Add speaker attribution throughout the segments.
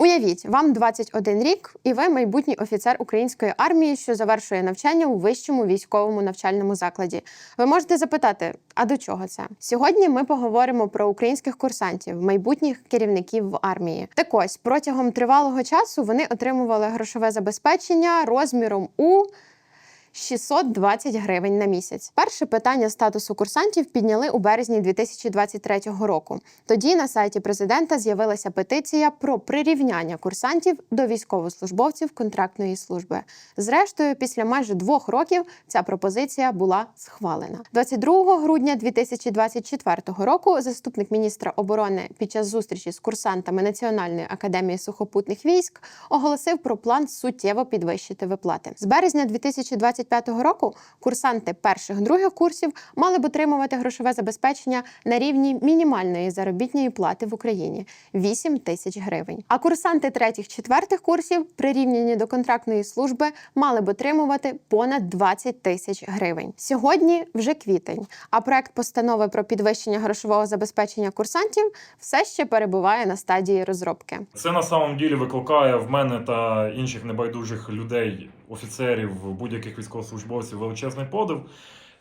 Speaker 1: Уявіть, вам 21 рік, і ви майбутній офіцер української армії, що завершує навчання у вищому військовому навчальному закладі. Ви можете запитати, а до чого це? Сьогодні ми поговоримо про українських курсантів, майбутніх керівників в армії. Так ось протягом тривалого часу вони отримували грошове забезпечення розміром у 620 гривень на місяць. Перше питання статусу курсантів підняли у березні 2023 року. Тоді на сайті президента з'явилася петиція про прирівняння курсантів до військовослужбовців контрактної служби. Зрештою, після майже двох років ця пропозиція була схвалена. 22 грудня 2024 року заступник міністра оборони під час зустрічі з курсантами Національної академії сухопутних військ оголосив про план суттєво підвищити виплати. З березня 2025 року курсанти перших других курсів мали б отримувати грошове забезпечення на рівні мінімальної заробітної плати в Україні 8 тисяч гривень. А курсанти третіх четвертих курсів, прирівняні до контрактної служби, мали б отримувати понад 20 тисяч гривень. Сьогодні вже квітень, а проект постанови про підвищення грошового забезпечення курсантів все ще перебуває на стадії розробки.
Speaker 2: Це на самом ділі викликає в мене та інших небайдужих людей, офіцерів, будь-яких військовослужбовців величезний подив,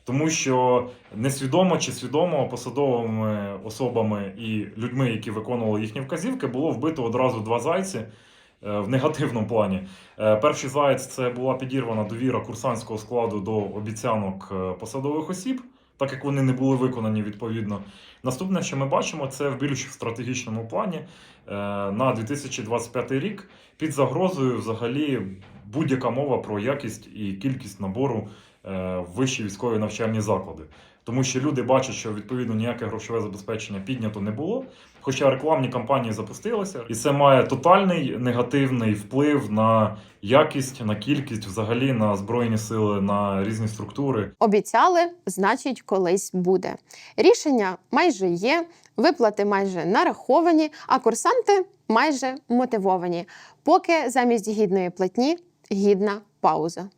Speaker 2: тому що несвідомо чи свідомо посадовими особами і людьми, які виконували їхні вказівки, було вбито одразу два зайці. е, В негативному плані. Е, Перший заєць це була підірвана довіра курсантського складу до обіцянок е, посадових осіб, так як вони не були виконані відповідно. Наступне, що ми бачимо, це в більш стратегічному плані е, на 2025 рік під загрозою взагалі будь-яка мова про якість і кількість набору е, в вищі військові навчальні заклади. Тому що люди бачать, що відповідно ніяке грошове забезпечення піднято не було. Хоча рекламні кампанії запустилися, і це має тотальний негативний вплив на якість, на кількість, взагалі на збройні сили, на різні структури.
Speaker 1: Обіцяли, значить, колись буде. Рішення майже є, виплати майже нараховані, а курсанти майже мотивовані. Поки замість гідної платні гідна пауза.